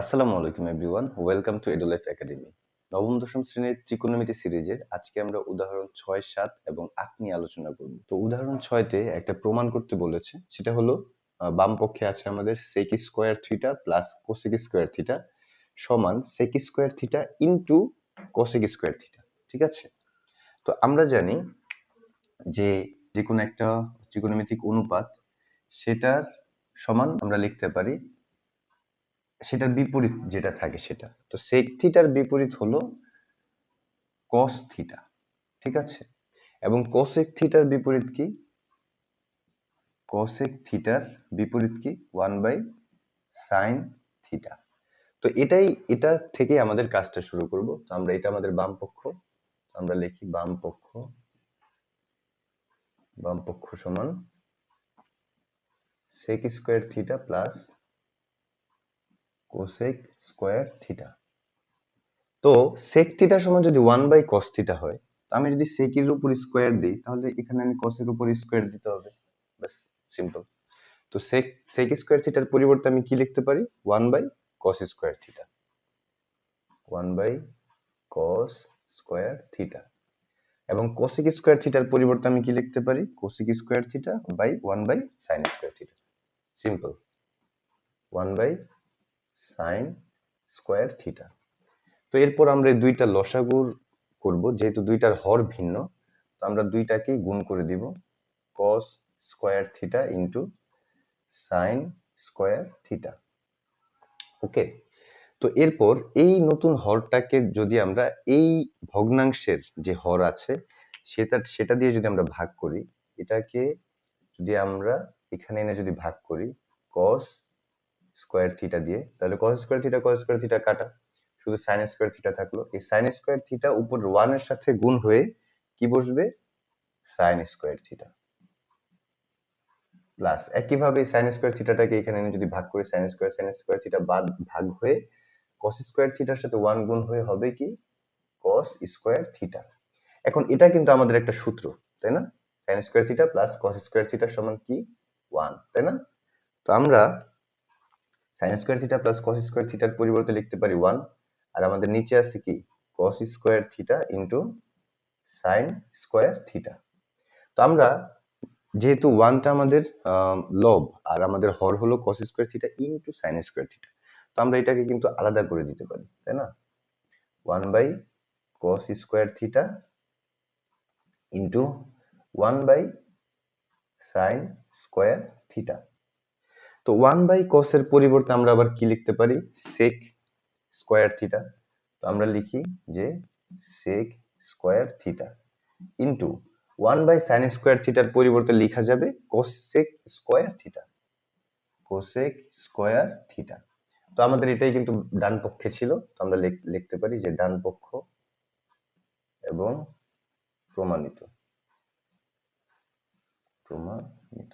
আসসালামু আলাইকুম everyone, welcome to Edulife Academy. নবম, দশম শ্রেণির ত্রিকোণমিতি সিরিজের আজকে আমরা উদাহরণ ছয়, সাত এবং আট নিয়ে আলোচনা করব। তো উদাহরণ ছয়তে একটা প্রমাণ করতে বলেছে, সেটা হলো বাম পক্ষে আছে আমাদের sec square theta plus cosec square theta সমান sec square theta into cosec square theta ঠিক আছে? তো আমরা জানি যে যে কোনো একটা ত্রিকোণমিতিক অনুপাত, সেটার সমান আমরা লিখতে পারি, সেটার বিপরীত যেটা থাকে সেটা। তো সেক থিটার বিপরীত হলো কস থিটা ঠিক আছে? এবং কসেক থিটার বিপরীত কি? কসেক থিটার বিপরীত কি? ওয়ান বাই সাইন থিটা তো এটাই, এটা থেকে আমাদের কাজটা শুরু করব। তো আমরা, এটা আমাদের বাম পক্ষ আমরা লিখি বাম পক্ষ বাম পক্ষ সমান sec square theta plus cosec square theta তো সেক থিটা সমান যদি ওয়ান বাই কস থিটা হয়, তো আমি যদি সেকের উপর স্কোয়ার দিই, তাহলে এখানে আমি কসের উপর স্কোয়ার দিতে হবে। ব্যাস সিম্পল তো সেক সেক স্কোয়ার থিটার পরিবর্তে আমি কি লিখতে পারি? One by cos square theta one by cos square theta এবং কোসেক স্কোয়ার থিটার পরিবর্তে আমি কি লিখতে পারি? Cosec square theta by one by sine square theta simple one by sine square theta তো এরপর আমরা এই দুইটা লসাগুর করব, যেহেতু দুইটার হর ভিন্ন, তো আমরা দুইটাকেই গুণ করে দিব cos square theta into sine square theta okay তো এরপর এই নতুন হরটাকে যদি আমরা এই ভগ্নাংশের যে হর আছে, সেটা সেটা দিয়ে যদি আমরা ভাগ করি, এটাকে যদি আমরা এখানে এনে যদি ভাগ করি কস স্কোয়ার থিটা দিয়ে, তাহলে cos square theta cos square theta কাটা। শুধু সাইন স্কোয়ার থিটা থাকল। এই সাইন স্কোয়ার থিটা উপর ওয়ানের সাথে গুণ হয়ে কি বসবে? সাইন স্কোয়ার থিটা প্লাস একইভাবে সাইন স্কোয়ার থিটাটাকে এখানে এনে যদি ভাগ করি sine square sine square theta বাদ, ভাগ হয়ে কস স্কোয়ার থিটার সাথে ওয়ান গুণ হয়ে হবে কি? কস স্কোয়ার থিটা এখন এটা কিন্তু আমাদের একটা সূত্র, তাই না? Sine square theta plus cos square থিটার সমান কি? ওয়ান তাই না? তো আমরা sine square theta plus cos square থিটার পরিবর্তে লিখতে পারি ওয়ান আর আমাদের নিচে আছে কি? Cos square theta into sine square theta তো আমরা যেহেতু ওয়ানটা আমাদের লব, আর আমাদের হর হলো cos square theta into sine square theta তো আমরা এটাকে কিন্তু আলাদা করে দিতে পারি, তাই না? One by cos square theta into one by sine square theta তো ওয়ান বাই কসের পরিবর্তে আমরা আবার কি লিখতে পারি? সেক স্কোয়ার থিটা তো আমরা লিখি যে sec square theta into one by sine square থিটার পরিবর্তে লেখা যাবে cosec square theta cosec square theta তো আমাদের এটাই কিন্তু ডান পক্ষে ছিল। তো আমরা লিখতে পারি যে ডান পক্ষ এবং প্রমাণিত। প্রমাণিত।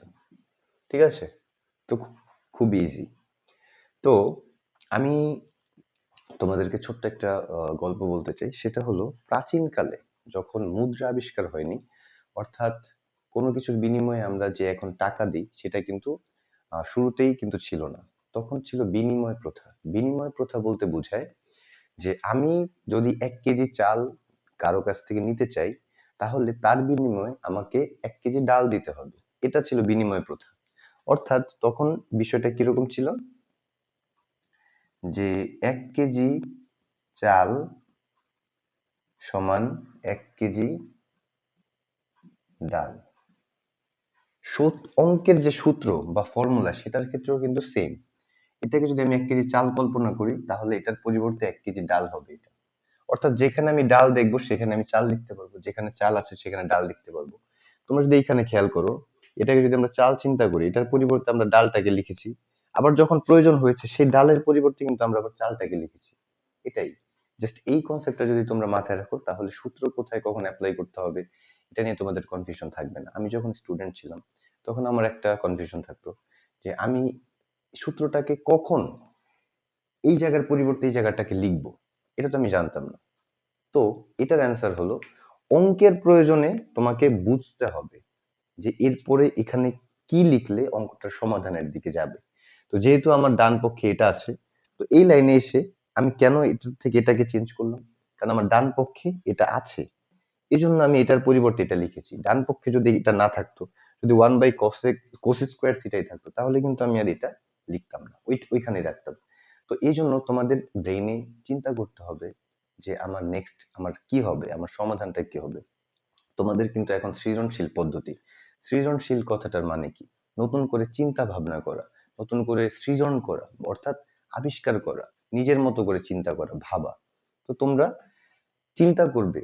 ঠিক আছে? তো খুব ইজি তো আমি তোমাদেরকে ছোট্ট একটা গল্প বলতে চাই। সেটা হলো প্রাচীনকালে যখন মুদ্রা আবিষ্কার হয়নি, অর্থাৎ কোনো কিছুর বিনিময়ে আমরা যে এখন টাকা দিই, সেটা কিন্তু শুরুতেই কিন্তু ছিল না। তখন ছিল বিনিময় প্রথা। বিনিময় প্রথা বলতে বোঝায় যে আমি যদি এক কেজি চাল কারও কাছ থেকে নিতে চাই, তাহলে তার বিনিময়ে আমাকে এক কেজি ডাল দিতে হবে। এটা ছিল বিনিময় প্রথা। অর্থাৎ তখন বিষয়টা কীরকম ছিল? যে এক কেজি চাল সমান এক কেজি ডাল। সূত- অঙ্কের যে সূত্র বা ফর্মুলা, সেটার ক্ষেত্রেও কিন্তু সেম এটাকে যদি আমি এক কেজি চাল কল্পনা করি, তাহলে এটার পরিবর্তে এক কেজি ডাল হবে এটা। অর্থাৎ যেখানে আমি ডাল দেখব, সেখানে আমি চাল লিখতে পারব। যেখানে চাল আছে, সেখানে ডাল লিখতে পারব। তোমরা যদি এইখানে খেয়াল করো, এটাকে যদি আমরা চাল চিন্তা করি, এটার পরিবর্তে আমরা ডালটাকে লিখেছি। আবার যখন প্রয়োজন হয়েছে, সেই ডালের পরিবর্তে কিন্তু আমরা আবার চালটাকে লিখেছি। এটাই। জাস্ট এই কনসেপ্টটা যদি তোমরা মাথায় রাখো, তাহলে সূত্র কোথায় কখন অ্যাপ্লাই করতে হবে, এটা নিয়ে তোমাদের কনফিউশন থাকবে না। আমি যখন স্টুডেন্ট ছিলাম, তখন আমার একটা কনফিউশন থাকতো যে আমি সূত্রটাকে কখন এই জায়গার পরিবর্তে এই জায়গাটাকে লিখব, এটা তো আমি জানতাম না। তো এটার অ্যান্সার হলো, অঙ্কের প্রয়োজনে তোমাকে বুঝতে হবে যে এরপরে এখানে কি লিখলে অঙ্কটা সমাধানের দিকে যাবে। তো যেহেতু আমার ডান পক্ষে এটা আছে, তো এই লাইনে এসে আমি কেন এটা থেকে এটাকে চেঞ্জ করলাম? কারণ আমার ডান পক্ষে এটা আছে। এই জন্য আমি এটার পরিবর্তে এটা লিখেছি। ডান পক্ষে যদি এটা না থাকতো, যদি one by cosec cos square থিটাই থাকতো, তাহলে কিন্তু আমি আর এটা লিখতাম না। ওই ওইখানে রাখতাম। তো এই জন্য তোমাদের ব্রেইনে চিন্তা করতে হবে যে আমার নেক্সট আমার কি হবে, আমার সমাধানটা কি হবে। তোমাদের কিন্তু এখন সৃজনশীল পদ্ধতি। সৃজনশীল কথাটার মানে কি? নতুন করে চিন্তা ভাবনা করা, নতুন করে সৃজন করা, অর্থাৎ আবিষ্কার করা, নিজের মতো করে চিন্তা করা, ভাবা। তো তোমরা চিন্তা করবে,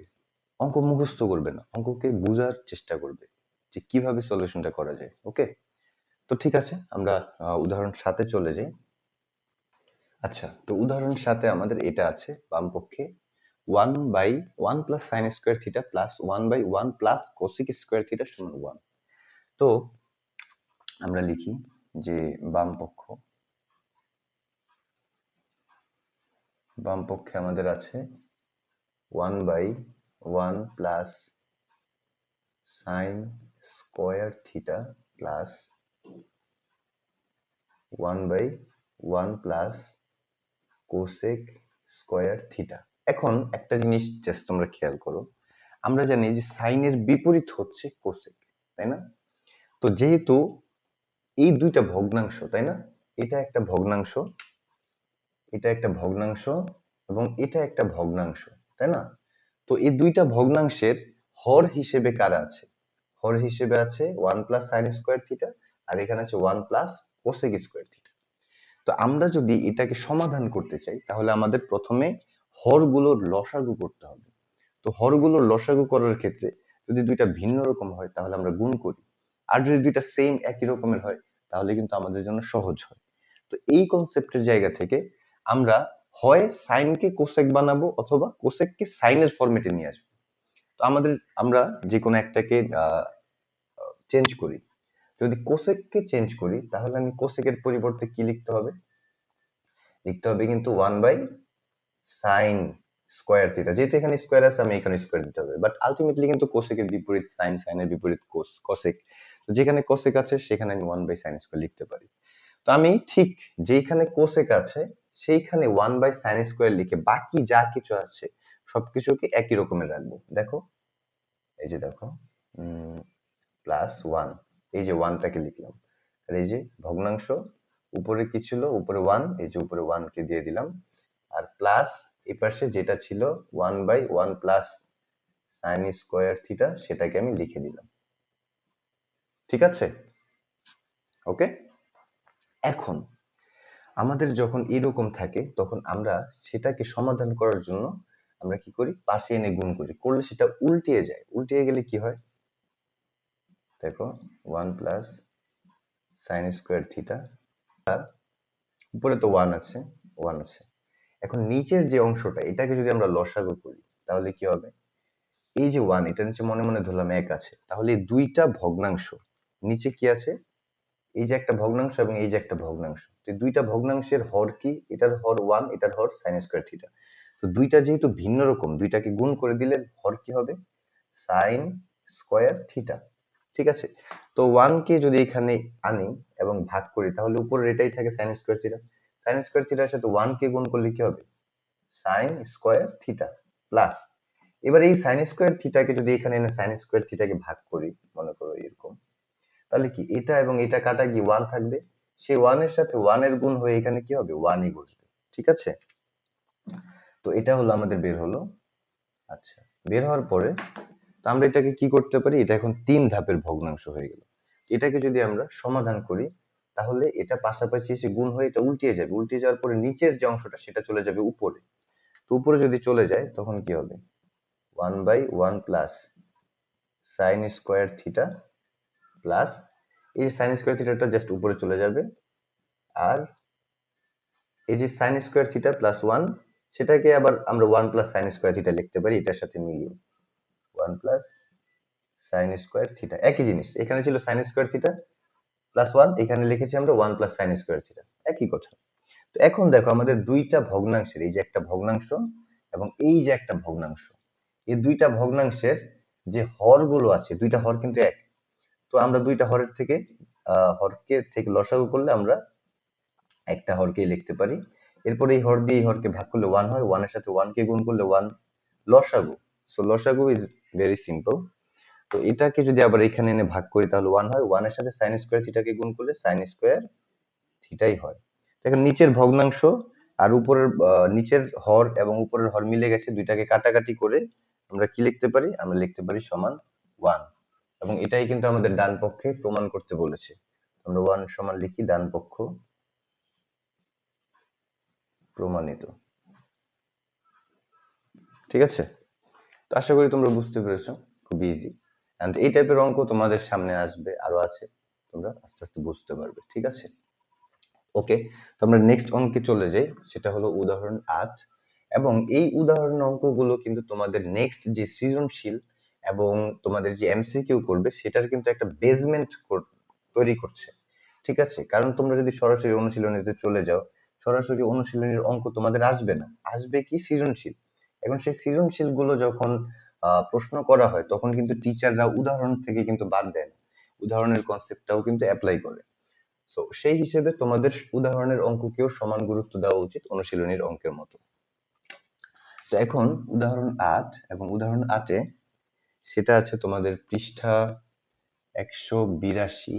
অঙ্ক মুখস্থ করবে না। অঙ্ককে বোঝার চেষ্টা করবে যে কীভাবে সলিউশনটা করা যায় ওকে তো ঠিক আছে, আমরা উদাহরণ সাথে চলে যাই। আচ্ছা তো উদাহরণ সাথে আমাদের এটা আছে বাম পক্ষে one by one plus sine square theta plus one by one plus cosec square theta সমান ওয়ান। তো আমরা লিখি যে বাম পক্ষ বাম পক্ষে আমাদের আছে one by one plus sine square theta plus one by one plus cosec square theta এখন একটা জিনিস জাস্ট তোমরা খেয়াল করো, আমরা জানি যে সাইনের বিপরীত হচ্ছে কোসেক তাই না? তো যেহেতু এই দুইটা ভগ্নাংশ, তাই না? এটা একটা ভগ্নাংশ, এটা একটা ভগ্নাংশ এবং এটা একটা ভগ্নাংশ, তাই না? তো এই দুইটা ভগ্নাংশের হর হিসেবে কারা আছে? হর হিসেবে আছে one plus sine square theta আর এখানে আছে one plus cosec square theta তো আমরা যদি এটাকে সমাধান করতে চাই, তাহলে আমাদের প্রথমে হরগুলোর লসাগু করতে হবে। তো হরগুলোর লসাগু করার ক্ষেত্রে যদি দুইটা ভিন্ন রকম হয়, তাহলে আমরা গুণ করি। আর যদি দুইটা সেম একই রকমের হয়, তাহলে কিন্তু আমাদের জন্য সহজ হয়। তো এই কনসেপ্টের জায়গা থেকে আমরা হয় সাইনকে কোসেক বানাবো অথবা কোসেককে সাইনের ফরম্যাটে নিয়ে আসব। তো আমাদের, আমরা যে কোনো একটাকে চেঞ্জ করি। যদি কোসেককে চেঞ্জ করি, তাহলে আমি কোসেকের পরিবর্তে কি লিখতে হবে? লিখতে হবে কিন্তু one by sine square theta যেহেতু এখানে স্কোয়ার আছে, আমি এখানে স্কোয়ার দিতে হবে। বাট আলটিমেটলি কিন্তু কোসেকের বিপরীত সাইন সাইনের বিপরীত কোস কসেক তো যেখানে কোসেক আছে, সেখানে আমি ওয়ান বাই সাইন স্কোয়ার লিখতে পারি। তো আমি ঠিক যেখানে কোসেক আছে, সেইখানে ওয়ান বাই সাইন স্কোয়ার লিখে বাকি যা কিছু আছে, সবকিছুকে একই রকমের রাখব। দেখো, এই যে দেখো প্লাস ওয়ান এই যে ওয়ানটাকে লিখলাম। আর এই যে ভগ্নাংশ, উপরে কি ছিল? উপরে ওয়ান এই যে উপরে ওয়ানকে দিয়ে দিলাম। আর প্লাস এই পাশে যেটা ছিল one by one plus sine square theta সেটাকে আমি লিখে দিলাম। ঠিক আছে? ওকে এখন আমাদের যখন এরকম থাকে, তখন আমরা সেটাকে সমাধান করার জন্য আমরা কি করি? পাশে এনে গুণ করি। করলে সেটা উল্টিয়ে যায়। উল্টিয়ে গেলে কি হয়? দেখো one plus sine square theta উপরে তো ওয়ান আছে ওয়ান আছে। এখন নিচের যে অংশটা, এটাকে যদি আমরা লসাগু করি, তাহলে কি হবে? এই যে ওয়ান এটা নিচে মনে মনে ধরলাম এক আছে, তাহলে দুইটা ভগ্নাংশ, নিচে কি আছে? এই যে একটা ভগ্নাংশ এবং এই যে একটা ভগ্নাংশ। তো দুইটা ভগ্নাংশের হর কি? এটার হর ওয়ান এটার হর সাইন স্কোয়ার থিটা তো দুইটা যেহেতু ভিন্ন রকম, দুইটাকে গুণ করে দিলে হর কি হবে? সাইন স্কোয়ার থিটা ঠিক আছে? তো ওয়ানকে যদি এখানে আনি এবং ভাগ করি, তাহলে উপরের এটাই থাকে sine square theta sine square থিটার সাথে ওয়ানকে গুণ করলে কি হবে? সাইন স্কোয়ার থিটা প্লাস এবার এই সাইন স্কোয়ার থিটাকে যদি এখানে এনে সাইন স্কোয়ার থিটাকে ভাগ করি, মনে করো এরকম, তাহলে কি এটা এবং এটা কাটা গিয়ে ওয়ান থাকবে। সেই ওয়ানের সাথে ওয়ানের গুণ হয়ে এখানে কি হবে? ওয়ানই বসবে, ঠিক আছে? তো এটা হলো আমাদের বের হলো। আচ্ছা বের হওয়ার পরে তো আমরা এটাকে কি করতে পারি? এটা এখন তিন ধাপের ভগ্নাংশ হয়ে গেল। এটাকে যদি আমরা সমাধান করি, তাহলে এটা পাশাপাশি এসে গুণ হয়ে এটা উল্টিয়ে যাবে। উল্টিয়ে যাওয়ার পরে নিচের যে অংশটা, সেটা চলে যাবে উপরে। তো উপরে যদি চলে যায়, তখন কি হবে? One by one plus sine square theta plus এই সাইন স্কোয়ার থিটাটা জাস্ট উপরে চলে যাবে। আর এই যে sine square theta plus one, সেটাকে আবার আমরা one plus sine square theta লিখতে পারি, এটার সাথে মিলিয়ে। One plus sine square theta একই জিনিস, এখানে ছিল sine square theta plus one এখানে লিখেছি আমরা one plus sine square theta একই কথা। তো এখন দেখো আমাদের দুইটা ভগ্নাংশের, এই যে একটা ভগ্নাংশ এবং এই যে একটা ভগ্নাংশ, এই দুইটা ভগ্নাংশের যে হরগুলো আছে, দুইটা হর কিন্তু এক। তো আমরা দুইটা হরের থেকে হরকে থেকে লসাগু করলে আমরা একটা হরকেই লিখতে পারি। এরপর এই হর দিয়ে হরকে ভাগ করলে ওয়ান হয় ওয়ানের সাথে ওয়ানকে গুণ করলে ওয়ান লসাগু। সো লসাগু ইজ ভেরি সিম্পল তো এটাকে যদি আবার এখানে এনে ভাগ করি তাহলে ওয়ান হয় ওয়ানের সাথে সাইন স্কোয়ার থিটাকে গুণ করলে সাইন স্কোয়ার থিটাই হয়। দেখেন নিচের ভগ্নাংশ আর উপরের নিচের হর এবং উপরের হর মিলে গেছে, দুইটাকে কাটাকাটি করে আমরা কি লিখতে পারি? আমরা লিখতে পারি সমান ওয়ান এবং এটাই কিন্তু আমাদের ডান পক্ষে প্রমাণ করতে বলেছে। আমরা ওয়ান সমান লিখি ডান পক্ষ প্রমাণিত। ঠিক আছে? তো আশা করি তোমরা বুঝতে পেরেছ, খুব ইজি এন্ড এই টাইপের অঙ্ক তোমাদের সামনে আসবে, আরও আছে, তোমরা আস্তে আস্তে বুঝতে পারবে, ঠিক আছে? ওকে তো আমরা নেক্সট অঙ্কে চলে যাই, সেটা হলো উদাহরণ আট। এবং এই উদাহরণ অঙ্কগুলো কিন্তু তোমাদের নেক্সট যে সৃজনশীল এবং তোমাদের যে এমসিকিউ করবে, সেটার কিন্তু একটা বেসমেন্ট তৈরি করছে, ঠিক আছে? কারণ তোমরা যদি সরাসরি অনুশীলনীতে চলে যাও, সরাসরি অনুশীলনীর অঙ্ক তোমাদের আসবে না। আসবে কি সৃজনশীল? এখন সেই সৃজনশীলগুলো যখন প্রশ্ন করা হয়, তখন কিন্তু টিচাররা উদাহরণ থেকে কিন্তু বাদ দেয় না উদাহরণের কনসেপ্টটাও কিন্তু অ্যাপ্লাই করে। সো সেই হিসেবে তোমাদের উদাহরণের অঙ্ককেও সমান গুরুত্ব দেওয়া উচিত অনুশীলনীর অঙ্কের মতো। তো এখন উদাহরণ আট, এবং উদাহরণ আটে সেটা আছে তোমাদের পৃষ্ঠা একশো বিরাশি।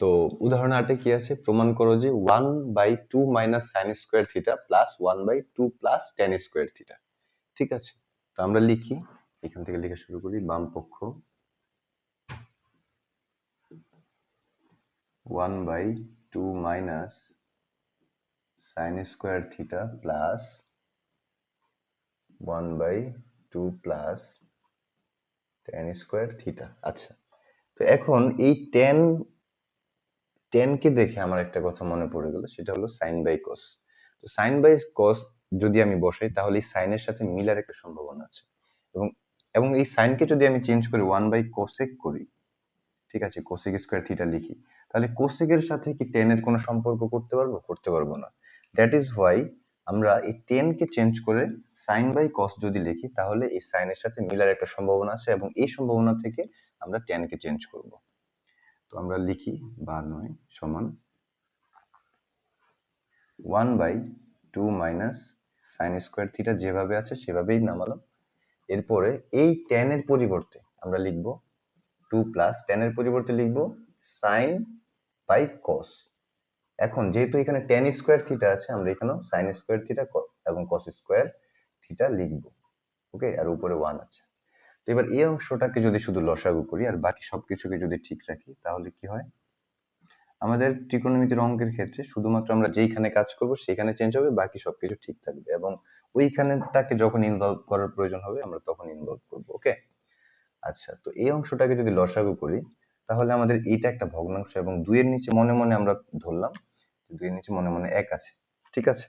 তো উদাহরণ আটে কি আছে? প্রমাণ করো যে one by two minus sine square theta plus one by two plus ten square theta ঠিক আছে? তো আমরা লিখি। এখান থেকে লেখা শুরু করি, বাম পক্ষ। One by two minus sine square theta plus one by two plus ten square theta আচ্ছা তো এখন এই টেন টেনকে দেখে আমার একটা কথা মনে পড়ে গেল, সেটা হলো সাইন বাই কস তো সাইন বাই কস যদি আমি বসাই, তাহলে এই সাইনের সাথে মিলার একটা সম্ভাবনা আছে। এবং এবং এই সাইনকে যদি আমি চেঞ্জ করি ওয়ান বাই কোসেক করি, ঠিক আছে কোসেক স্কোয়ার থিটা লিখি, তাহলে কোসেকের সাথে কি টেনের কোনো সম্পর্ক করতে পারব? করতে পারব না। দ্যাট ইজ হোয়াই আমরা এই টেনকে চেঞ্জ করে সাইন বাই কস যদি লিখি, তাহলে এই সাইনের সাথে মিলার একটা সম্ভাবনা আছে এবং এই সম্ভাবনা থেকে আমরা টেনকে চেঞ্জ করব। তো আমরা লিখি বা নয়, সমান one by two minus sine square theta যেভাবে আছে সেভাবেই নামালাম। এরপরে এই টেনের পরিবর্তে আমরা লিখব টু প্লাস টেনের পরিবর্তে লিখব সাইন বাই কস এখন যেহেতু এখানে টেন স্কোয়ার থিটা আছে, আমরা এখানেও সাইন স্কোয়ার থিটা এবং কস স্কোয়ার থিটা লিখব। ওকে আর উপরে ওয়ান আছে। তো এবার এই অংশটাকে যদি শুধু লসাগু করি আর বাকি সব কিছুকে যদি ঠিক রাখি, তাহলে কি হয়? আমাদের ত্রিকোণমিতির অঙ্কের ক্ষেত্রে শুধুমাত্র আমরা যেইখানে কাজ করব সেখানে চেঞ্জ হবে, বাকি সবকিছু ঠিক থাকবে এবং ওইখানেটাকে যখন ইনভলভ করার প্রয়োজন হবে, আমরা তখন ইনভলভ করব ওকে আচ্ছা তো এই অংশটাকে যদি লসাগু করি, তাহলে আমাদের এইটা একটা ভগ্নাংশ এবং দুইয়ের নিচে মনে মনে আমরা ধরলাম দুইয়ের নিচে মনে মনে এক আছে, ঠিক আছে?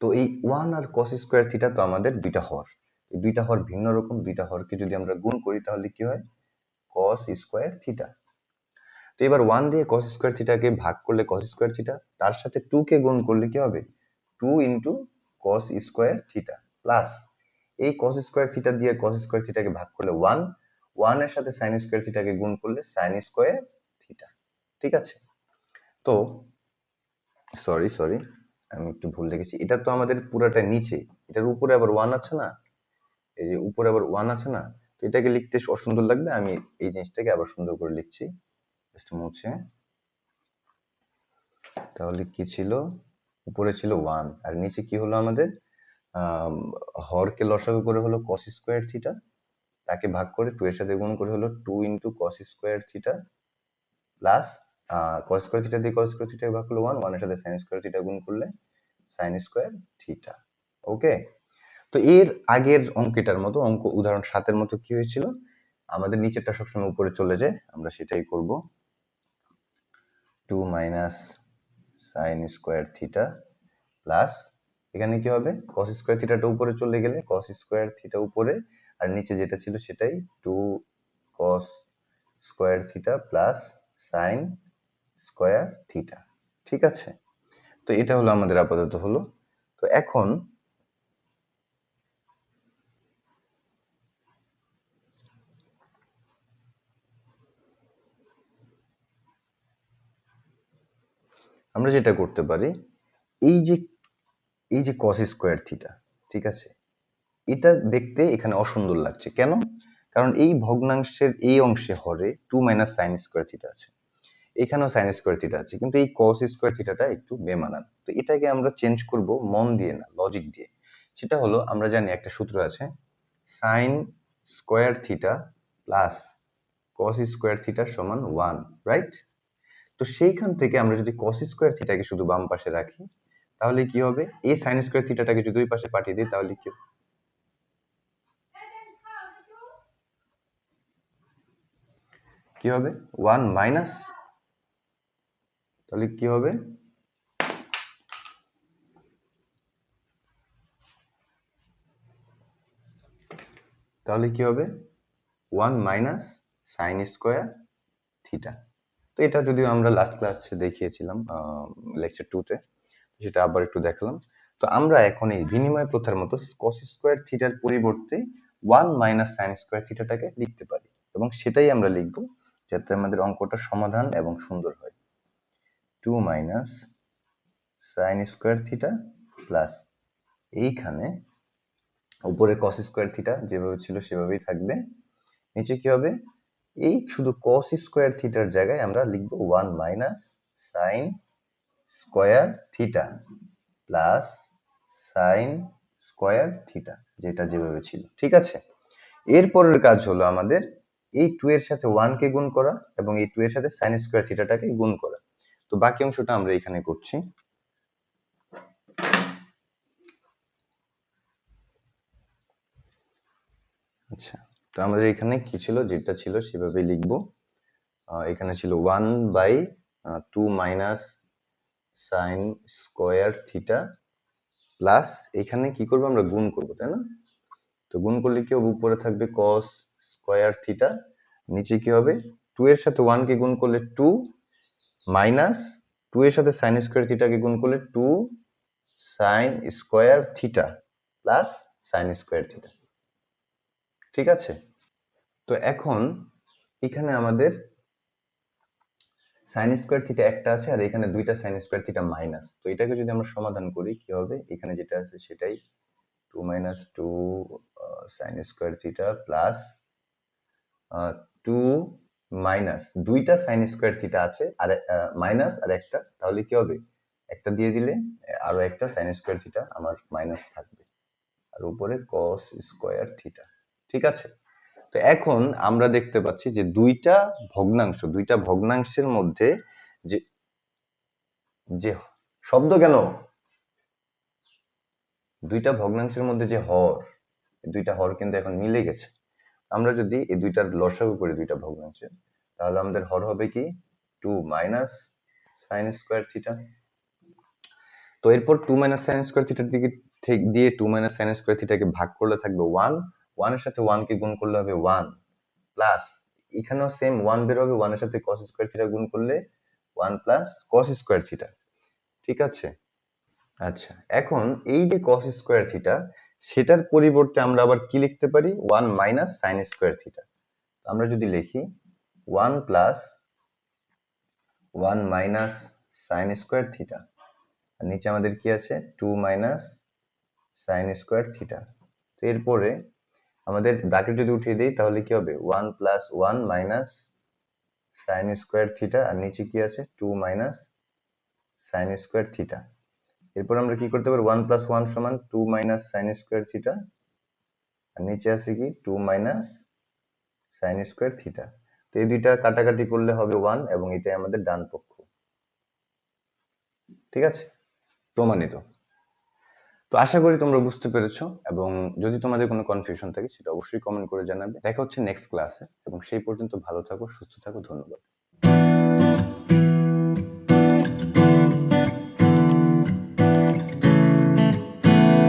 তো এই ওয়ান আর কস স্কোয়ার থিটা তো আমাদের দুইটা হর। এই দুইটা হর ভিন্ন রকম, দুইটা হরকে যদি আমরা গুণ করি, তাহলে কি হয়? কস স্কোয়ার থিটা তো এবার ওয়ান দিয়ে কস স্কোয়ার থিটাকে ভাগ করলে কস স্কোয়ার থিটা তার সাথে টু কে গুণ করলে কি হবে? Two into cos square theta plus এই কস স্কোয়ার থিটা দিয়ে কস স্কোয়ার থিটাকে ভাগ করলে ওয়ান ওয়ানের সাথে সাইন স্কোয়ার থিটাকে গুণ করলে সাইন স্কোয়ার থিটা ঠিক আছে? তো সরি সরি আমি একটু ভুল লিখেছি এটা তো আমাদের পুরাটা নিচে। এটার উপরে আবার ওয়ান আছে না? এই যে উপরে আবার ওয়ান আছে না, তো এটাকে লিখতে অসুন্দর লাগবে, আমি এই জিনিসটাকে আবার সুন্দর করে লিখছি। জাস্ট মুছে। তাহলে কি ছিল? উপরে ছিল ওয়ান আর নিচে কি হলো আমাদের? হরকে লসাগু করে হলো কস স্কোয়ার থিটা তাকে ভাগ করে টু এর সাথে গুণ করে হলো two into cos square theta plus cos square theta দিয়ে কস স্কোয়ার থিটা ভাগ করলে ওয়ান ওয়ানের সাথে সাইন স্কোয়ার থিটা গুণ করলে সাইন স্কোয়ার থিটা ওকে তো এর আগের অঙ্কটার মতো, অঙ্ক উদাহরণ সাতের মতো কি হয়েছিল? আমাদের নিচেরটা সবসময় উপরে চলে যায়, আমরা সেটাই করব। Two minus sine square theta plus, এখানে কি হবে? কস স্কোয়ার থিটাটা উপরে চলে গেলে, কস স্কোয়ার থিটা উপরে, আর নিচে যেটা ছিল সেটাই two cos square theta plus sine square theta. ঠিক আছে? তো এটা হলো আমাদের আপাতত হলো। তো এখন আমরা যেটা করতে পারি, এই যে এই যে কস স্কোয়ার থিটা ঠিক আছে? এটা দেখতে এখানে অসুন্দর লাগছে। কেন? কারণ এই ভগ্নাংশের এই অংশে হরে two minus sine square theta আছে। এখানেও সাইন স্কোয়ার থিটা আছে, কিন্তু এই কস স্কোয়ার থিটাটা একটু বেমানান। তো এটাকে আমরা চেঞ্জ করব মন দিয়ে না লজিক দিয়ে। সেটা হলো, আমরা জানি একটা সূত্র আছে sine square theta plus cos square থিটার সমান ওয়ান রাইট তো সেইখান থেকে আমরা যদি কস স্কোয়ার থিটাকে শুধু বাম পাশে রাখি, তাহলে কি হবে? এই সাইন স্কোয়ার থিটাটাকে যদি ওই পাশে পাঠিয়ে দিই, তাহলে কি কি হবে? ওয়ান মাইনাস তাহলে কি হবে? তাহলে কি হবে? One minus sine square theta তো এটা যদিও আমরা লাস্ট ক্লাসে দেখিয়েছিলাম লেকচার টুতে সেটা আবার একটু দেখালাম। তো আমরা এখন এই বিনিময় প্রথার মতো কস স্কোয়ার থিটার পরিবর্তে ওয়ান মাইনাস সাইন স্কোয়ার থিটাটাকে লিখতে পারি এবং সেটাই আমরা লিখব যাতে আমাদের অঙ্কটা সমাধান এবং সুন্দর হয়। Two minus sine square theta plus এইখানে উপরে কস স্কোয়ার থিটা যেভাবে ছিল সেভাবেই থাকবে। নিচে কি হবে? এই শুধু কস স্কোয়ার থিটার জায়গায় আমরা লিখব one minus sine square theta plus sine square theta যেটা যেভাবে ছিল, ঠিক আছে? এরপরের কাজ হলো আমাদের এই টু এর সাথে ওয়ানকে গুণ করা এবং এই টু এর সাথে সাইন স্কোয়ার থিটাটাকে গুণ করা। তো বাকি অংশটা আমরা এখানে করছি। আচ্ছা। তো আমাদের এখানে কি ছিল? যেটা ছিল সেভাবে লিখব। এখানে ছিল one by two minus sine square theta plus এখানে কি করব? আমরা গুণ করব, তাই না? তো গুণ করলে কি হবে? উপরে থাকবে কস স্কোয়ার থিটা নিচে কি হবে? টু এর সাথে ওয়ানকে গুণ করলে টু মাইনাস টু এর সাথে সাইন স্কোয়ার থিটাকে গুণ করলে two sine square theta plus sine square theta ঠিক আছে? তো এখন এখানে আমাদের সাইন স্কোয়ার থিটা একটা আছে আর এখানে দুইটা সাইন স্কোয়ার থিটা মাইনাস তো এটাকে যদি আমরা সমাধান করি, কি হবে? এখানে যেটা আছে সেটাই two minus two sine square theta plus two minus দুইটা সাইন স্কোয়ার থিটা আছে, আর মাইনাস আর একটা। তাহলে কি হবে? একটা দিয়ে দিলে আরও একটা সাইন স্কোয়ার থিটা আমার মাইনাস থাকবে। আর উপরে কস স্কোয়ার থিটা ঠিক আছে? তো এখন আমরা দেখতে পাচ্ছি যে দুইটা ভগ্নাংশ, দুইটা ভগ্নাংশের মধ্যে যে যে শব্দ কেন? দুইটা ভগ্নাংশের মধ্যে যে হর দুইটা হর কিন্তু এখন মিলে গেছে। আমরা যদি এই দুইটার লসাগু করি দুইটা ভগ্নাংশে, তাহলে আমাদের হর হবে কি? Two minus sine square theta. তো এরপর টু মাইনাস সাইন স্কোয়ার থিটার দিকে দিয়ে টু মাইনাস সাইন স্কোয়ার থিটাকে ভাগ করলে থাকবে ওয়ান ওয়ানের সাথে ওয়ানকে গুণ করলে হবে ওয়ান প্লাস এখানেও সেম ওয়ান বের হবে ওয়ানের সাথে কস স্কোয়ার থিটা গুণ করলে one plus cos square theta ঠিক আছে? আচ্ছা এখন এই যে কস স্কোয়ার থিটা সেটার পরিবর্তে আমরা আবার কি লিখতে পারি? One minus sine square theta আমরা যদি লিখি one plus one minus sine square theta আর নিচে আমাদের কি আছে? Two minus sine square theta তো এরপরে আমাদের ব্র্যাকেট যদি উঠিয়ে দিই, তাহলে কি হবে? One plus one minus sine square theta আর নিচে কি আছে? Two minus sine square theta এরপর আমরা কি করতে পারি? ওয়ান প্লাস ওয়ান সমান two minus sine square theta আর নিচে আছে কি? Two minus sine square theta তো এই দুইটা কাটাকাটি করলে হবে ওয়ান এবং এটাই আমাদের ডান পক্ষ। ঠিক আছে? প্রমাণিত। তো আশা করি তোমরা বুঝতে পেরেছ এবং যদি তোমাদের কোনো কনফিউশন থাকে সেটা অবশ্যই কমেন্ট করে জানাবে। দেখা হচ্ছে নেক্সট ক্লাসে এবং সেই পর্যন্ত ভালো থাকো, সুস্থ থাকো, ধন্যবাদ।